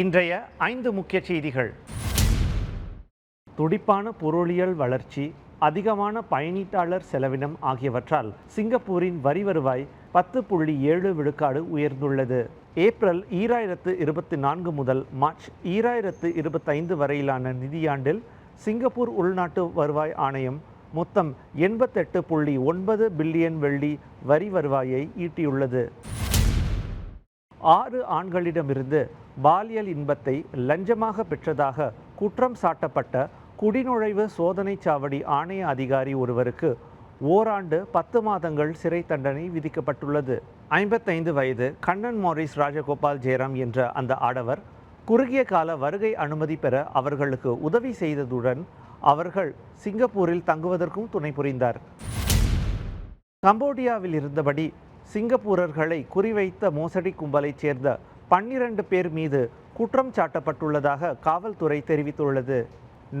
இன்றைய ஐந்து முக்கிய செய்திகள். துடிப்பான பொருளியல் வளர்ச்சி அதிகமான பயணீட்டாளர் செலவினம் ஆகியவற்றால் சிங்கப்பூரின் வரி வருவாய் பத்து புள்ளி ஏழு விழுக்காடு உயர்ந்துள்ளது. ஏப்ரல் ஈராயிரத்து இருபத்தி நான்கு முதல் மார்ச் ஈராயிரத்து இருபத்தைந்து வரையிலான நிதியாண்டில் சிங்கப்பூர் உள்நாட்டு வருவாய் ஆணையம் மொத்தம் எண்பத்தெட்டு புள்ளி ஒன்பது பில்லியன் வெள்ளி வரி வருவாயை ஈட்டியுள்ளது. ஆறு ஆண்களிடமிருந்து பாலியல் இன்பத்தை லஞ்சமாக பெற்றதாக குற்றம் சாட்டப்பட்ட குடிநுழைவு சோதனை சாவடி ஆணைய அதிகாரி ஒருவருக்கு ஓராண்டு பத்து மாதங்கள் சிறை தண்டனை விதிக்கப்பட்டுள்ளது. ஐம்பத்தைந்து வயது கண்ணன் மாரிஸ் ராஜகோபால் ஜெயராம் என்ற அந்த ஆடவர் குறுகிய கால வருகை அனுமதி பெற அவர்களுக்கு உதவி செய்ததுடன் அவர்கள் சிங்கப்பூரில் தங்குவதற்கும் துணை புரிந்தார். கம்போடியாவில் இருந்தபடி சிங்கப்பூரர்களை குறிவைத்த மோசடி கும்பலைச் சேர்ந்த பன்னிரண்டு பேர் மீது குற்றம் சாட்டப்பட்டுள்ளதாக காவல்துறை தெரிவித்துள்ளது.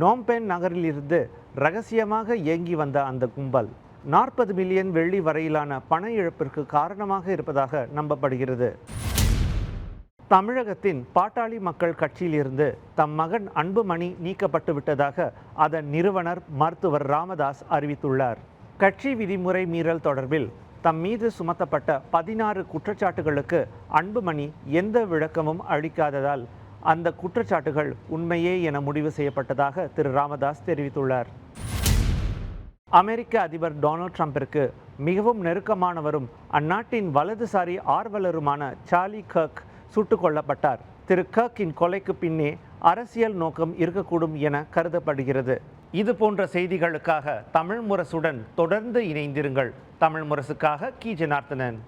நோம்பென் நகரிலிருந்து ரகசியமாக இயங்கி வந்த அந்த கும்பல் நாற்பது மில்லியன் வெள்ளி வரையிலான பண இழப்பிற்கு காரணமாக இருப்பதாக நம்பப்படுகிறது. தமிழகத்தின் பாட்டாளி மக்கள் கட்சியிலிருந்து தம் மகன் அன்புமணி நீக்கப்பட்டு விட்டதாக அதன் நிறுவனர் மருத்துவர் ராமதாஸ் அறிவித்துள்ளார். கட்சி விதிமுறை மீறல் தொடர்பில் தம் மீது சுமத்தப்பட்ட பதினாறு குற்றச்சாட்டுகளுக்கு அன்புமணி எந்த விளக்கமும் அளிக்காததால் அந்த குற்றச்சாட்டுகள் உண்மையே என முடிவு செய்யப்பட்டதாக திரு ராமதாஸ் தெரிவித்துள்ளார். அமெரிக்க அதிபர் டொனால்ட் ட்ரம்பிற்கு மிகவும் நெருக்கமானவரும் அந்நாட்டின் வலதுசாரி ஆர்வலருமான சார்லி கர்க் சுட்டுக் கொல்லப்பட்டார் திரு கர்க்கின் கொலைக்கு பின்னே அரசியல் நோக்கம் இருக்கக்கூடும் என கருதப்படுகிறது. இது போன்ற செய்திகளுக்காக தமிழ் முரசுடன் தொடர்ந்து இணைந்திருங்கள். தமிழ் முரசுக்காக கி. ஜனார்த்தனன்.